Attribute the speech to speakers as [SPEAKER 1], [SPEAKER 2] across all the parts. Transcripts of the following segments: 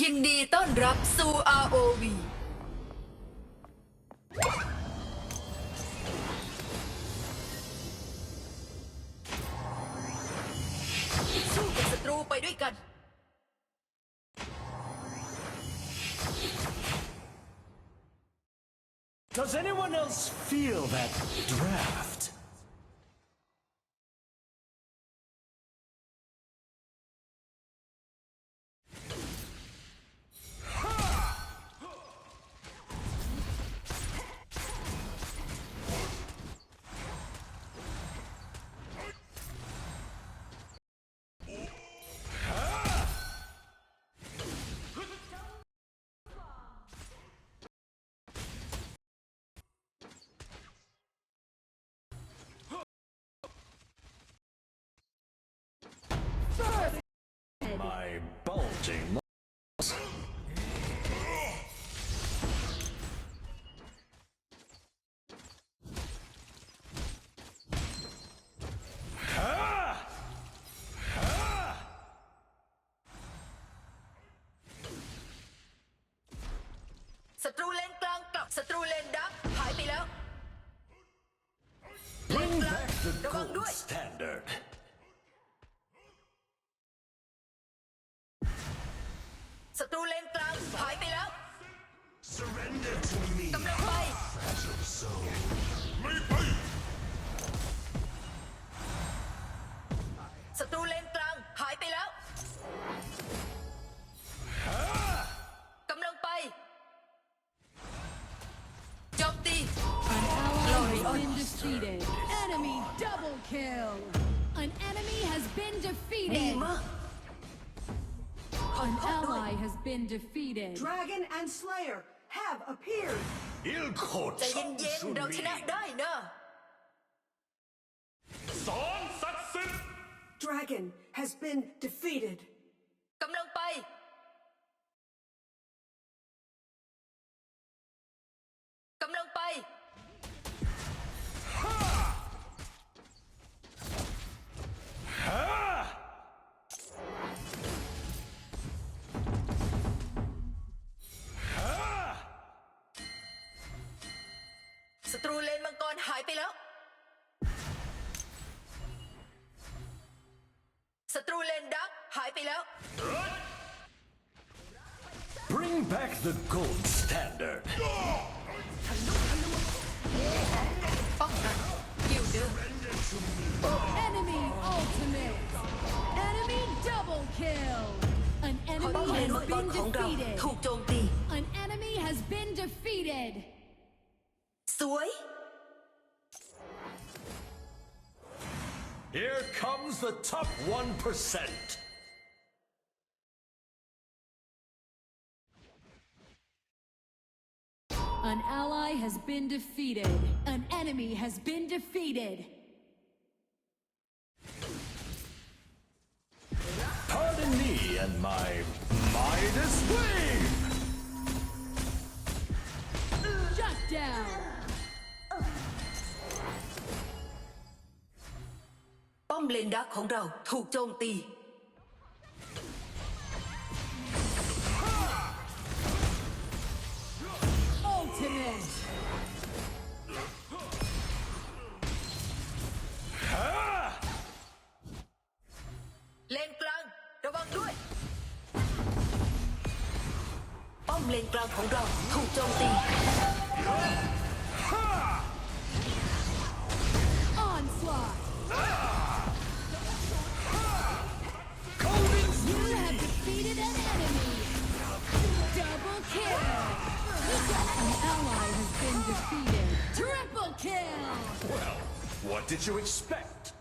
[SPEAKER 1] ยินดีต้อนรับสู่ ROV สู้กับศัตรูไปด้วยกัน
[SPEAKER 2] Does anyone else feel that draft?
[SPEAKER 1] รูเลนดักหายไปแล้ว
[SPEAKER 2] Bring back the
[SPEAKER 1] Come on, do
[SPEAKER 2] gold
[SPEAKER 1] it.
[SPEAKER 2] standard.
[SPEAKER 1] ศัตรูเลนกลางหายไปแล้ว
[SPEAKER 2] Surrender to me.
[SPEAKER 1] กำลังไปศั
[SPEAKER 3] ally has been defeated.
[SPEAKER 4] Dragon and Slayer have appeared.
[SPEAKER 1] ใจเย็นๆ เราชนะได้นะ
[SPEAKER 4] Dragon has been defeated.
[SPEAKER 1] ไปแล้ว ศัตรูเลนดักหายไปแล้ว
[SPEAKER 2] Bring back the gold standard.
[SPEAKER 1] ป้องกันยิวเดิม
[SPEAKER 3] Enemy ultimate. Enemy double kill. An
[SPEAKER 1] ป้อม
[SPEAKER 3] enemy
[SPEAKER 1] เลน
[SPEAKER 3] has
[SPEAKER 1] มังกร
[SPEAKER 3] been
[SPEAKER 1] ของเรา
[SPEAKER 3] defeated.
[SPEAKER 1] ถูกโจมตี
[SPEAKER 3] An enemy has been defeated.
[SPEAKER 1] สวย
[SPEAKER 2] Here comes the top 1%.
[SPEAKER 3] An ally has been defeated. An enemy has been defeated.
[SPEAKER 2] Pardon me and my Midas wave.
[SPEAKER 3] Shut down.
[SPEAKER 1] อมเลนดักของเราถูกโจมตี
[SPEAKER 3] Ultimate.
[SPEAKER 1] เลนกลางระวังด้วย ป้อมเลนกลางของเราถูกโจมตี
[SPEAKER 3] kill!
[SPEAKER 2] Well, what did you expect?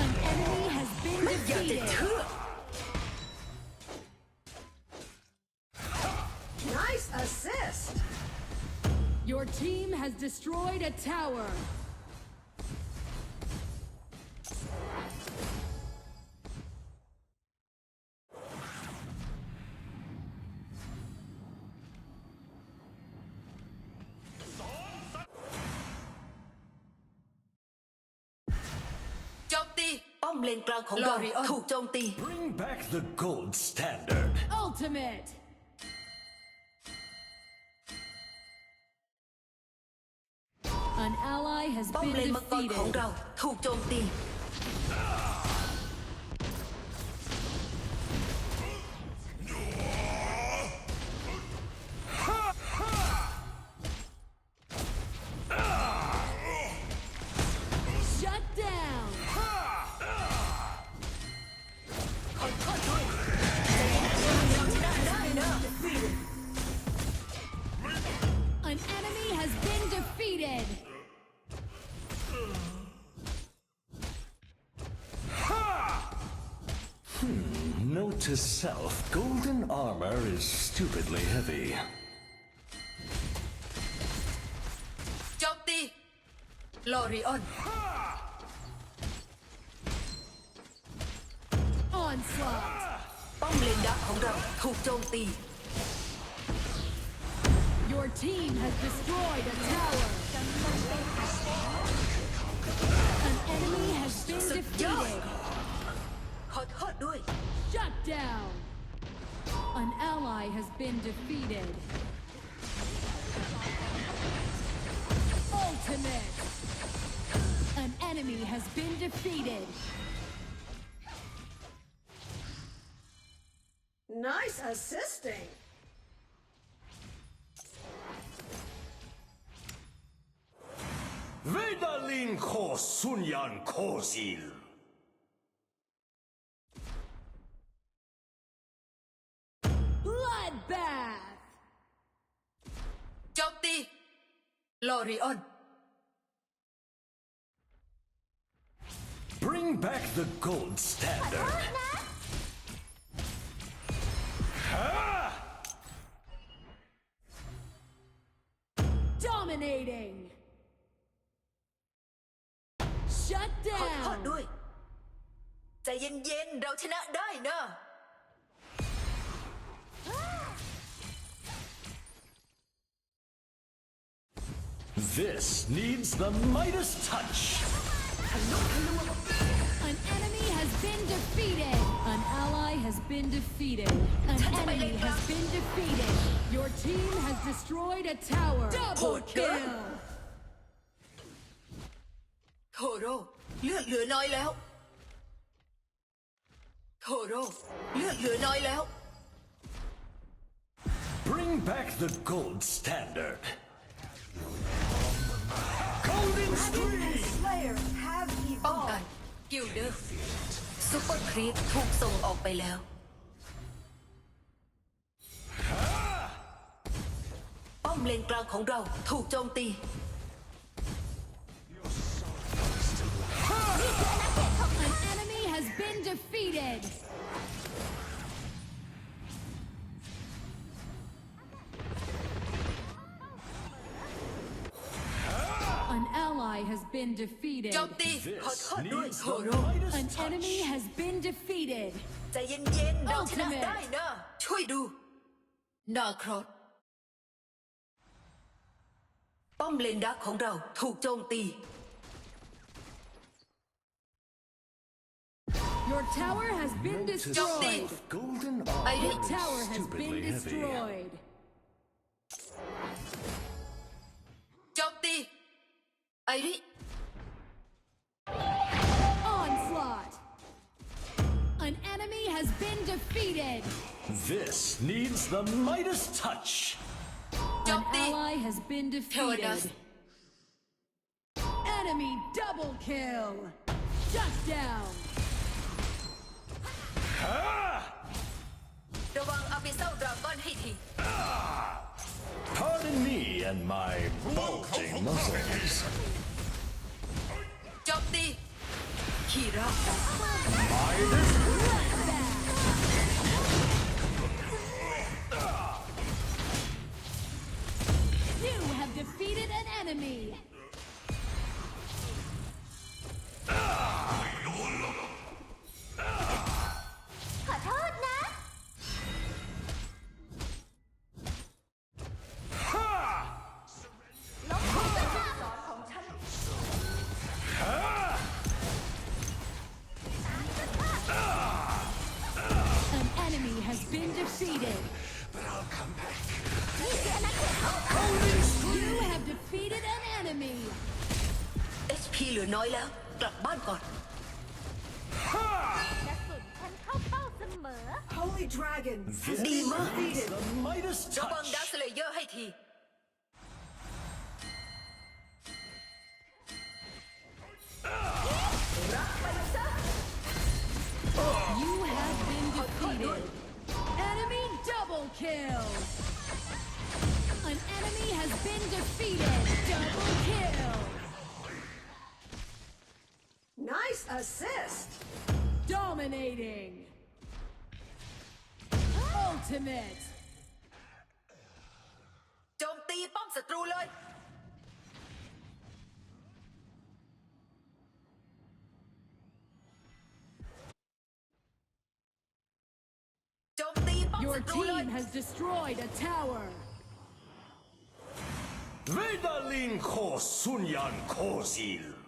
[SPEAKER 3] An enemy has been defeated!
[SPEAKER 4] Nice assist!
[SPEAKER 3] Your team has destroyed a tower!
[SPEAKER 1] เลนกลางของเราถูกโจมตี
[SPEAKER 2] Bring back the gold standard.
[SPEAKER 3] Ultimate! An ally has
[SPEAKER 1] ป้อม
[SPEAKER 3] been
[SPEAKER 1] เลนมังกรของ
[SPEAKER 3] defeated.
[SPEAKER 1] เราถูกโจมตี
[SPEAKER 2] to self, golden armor is stupidly heavy.
[SPEAKER 1] Jopti! Glory on!
[SPEAKER 3] Onslaught!
[SPEAKER 1] Bom lên đá không đâu.
[SPEAKER 3] Your team has destroyed a tower. An enemy has been defeated.
[SPEAKER 1] Hot hot.
[SPEAKER 3] Shut down. An ally has been defeated. Ultimate. An enemy has been defeated.
[SPEAKER 4] Nice assisting.
[SPEAKER 2] Vedalin ko sunyan kosil.
[SPEAKER 1] โจมตี ลอริออน
[SPEAKER 2] Bring back the gold standard.
[SPEAKER 3] Dominating. Shut
[SPEAKER 1] ขอโทษ
[SPEAKER 3] down.
[SPEAKER 1] ด้วย ใจเย็นๆ เราชนะได้นะ
[SPEAKER 2] This needs the Midas touch.
[SPEAKER 3] An enemy has been defeated. An ally has been defeated. An enemy has been defeated. Your team has destroyed a tower. Double kill.
[SPEAKER 1] โทโร่เลือดเหลือน้อยแล้ว โทโร่เลือดเหลือน้อยแล้ว
[SPEAKER 2] Bring back the gold standard.
[SPEAKER 1] ป้องกันกิลเดอร์ซูเปอร์ครีปถูกส่งออกไปแล้ว ป้อมเลนกลางของเราถูกโจมตี
[SPEAKER 3] ally has been defeated.
[SPEAKER 1] โจมตี ขอ
[SPEAKER 2] This
[SPEAKER 1] โทษด้วย
[SPEAKER 2] needs
[SPEAKER 1] โท
[SPEAKER 2] the
[SPEAKER 1] โร่
[SPEAKER 2] Midas
[SPEAKER 3] An
[SPEAKER 2] touch.
[SPEAKER 3] enemy has been defeated.
[SPEAKER 1] ใจเย็นๆ เราชนะ
[SPEAKER 3] Ultimate
[SPEAKER 1] ได้นะ ช่วยดู นาครอสป้อมเลนดักของเราถูกโจมตี
[SPEAKER 3] Your tower has been
[SPEAKER 2] Note to
[SPEAKER 3] destroyed.
[SPEAKER 2] self, golden
[SPEAKER 1] I
[SPEAKER 2] armor
[SPEAKER 1] did-
[SPEAKER 3] Your tower
[SPEAKER 2] is
[SPEAKER 3] has been
[SPEAKER 2] stupidly heavy.
[SPEAKER 3] destroyed. Onslaught. An enemy has been defeated.
[SPEAKER 2] This needs the Midas touch.
[SPEAKER 3] An ally has been defeated. Enemy double kill.
[SPEAKER 1] Touchdown. Ha! Dobang apisaw dragon hiti. Ah!
[SPEAKER 2] Join me and my bulging muscles.
[SPEAKER 1] Jopti. Kira.
[SPEAKER 3] You have defeated an enemy.
[SPEAKER 1] แล้ว กลับบ้านก่อน
[SPEAKER 5] กระสุนฉันเข้าเป้าเสมอ
[SPEAKER 4] Holy Dragon has
[SPEAKER 2] This
[SPEAKER 4] been
[SPEAKER 2] is
[SPEAKER 4] defeated.
[SPEAKER 2] the Midas
[SPEAKER 1] ระวัง
[SPEAKER 2] touch.
[SPEAKER 1] ดักสเลเยอร์ให้ที
[SPEAKER 3] You have been defeated. Enemy double kill. An enemy has been defeated. Double kill.
[SPEAKER 4] Nice assist.
[SPEAKER 3] Dominating. Ultimate.
[SPEAKER 1] โจมตีป้อมศัตรูเลย โจมตีป้อม
[SPEAKER 3] Your
[SPEAKER 1] ศัตรูเลย
[SPEAKER 3] team has destroyed a tower.
[SPEAKER 2] Vedalin ko sunyan kozil.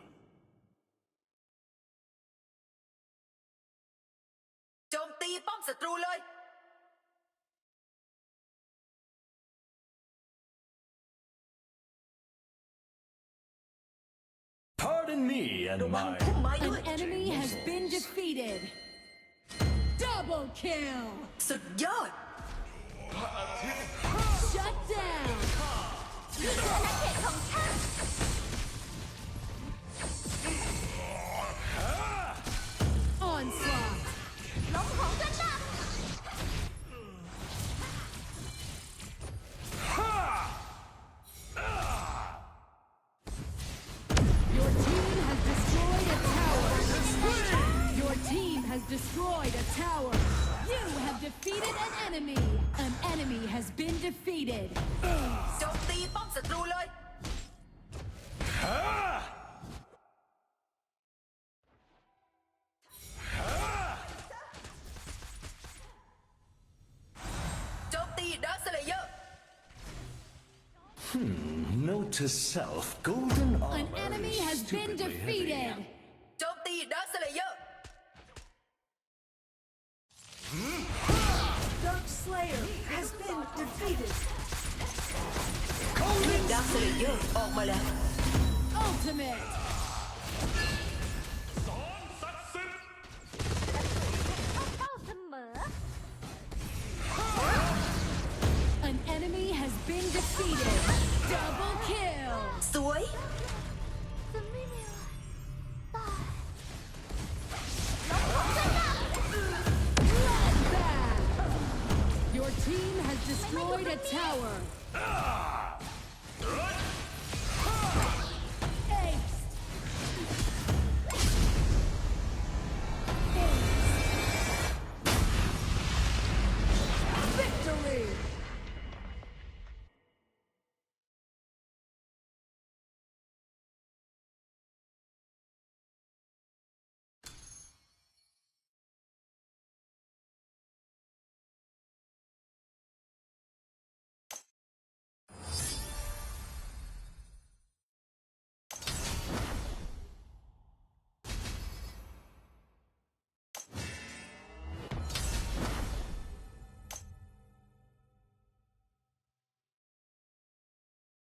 [SPEAKER 1] ตีป้อมศัตรูเลย
[SPEAKER 2] Pardon me and
[SPEAKER 1] ระวัง
[SPEAKER 2] my
[SPEAKER 1] พุ่มไม้ด้ว
[SPEAKER 3] An
[SPEAKER 1] ย
[SPEAKER 3] enemy has been defeated. Double kill.
[SPEAKER 1] สุดยอด
[SPEAKER 3] Shut down.
[SPEAKER 5] นี่คืออาณาเขตของฉัน
[SPEAKER 1] ตีป้อมศัตรูเลย โจมตีดักสเลเยอร์
[SPEAKER 2] note to self, golden
[SPEAKER 3] An
[SPEAKER 2] armor
[SPEAKER 3] enemy
[SPEAKER 2] is
[SPEAKER 3] has been
[SPEAKER 2] stupidly
[SPEAKER 3] defeated.
[SPEAKER 2] heavy.
[SPEAKER 1] โจมตีดักสเลเยอร์
[SPEAKER 4] Dark Slayer has been defeated.
[SPEAKER 1] ดักสเลเยอร์ออกมาแล้ว
[SPEAKER 3] Ultimate.
[SPEAKER 5] เข้าเป้าเสมอ
[SPEAKER 3] An enemy has been defeated. Double kill.
[SPEAKER 1] สวย
[SPEAKER 5] จะไม่มีวันตายล้มของกระดับ
[SPEAKER 3] Bloodbath. Your team has destroyed a tower.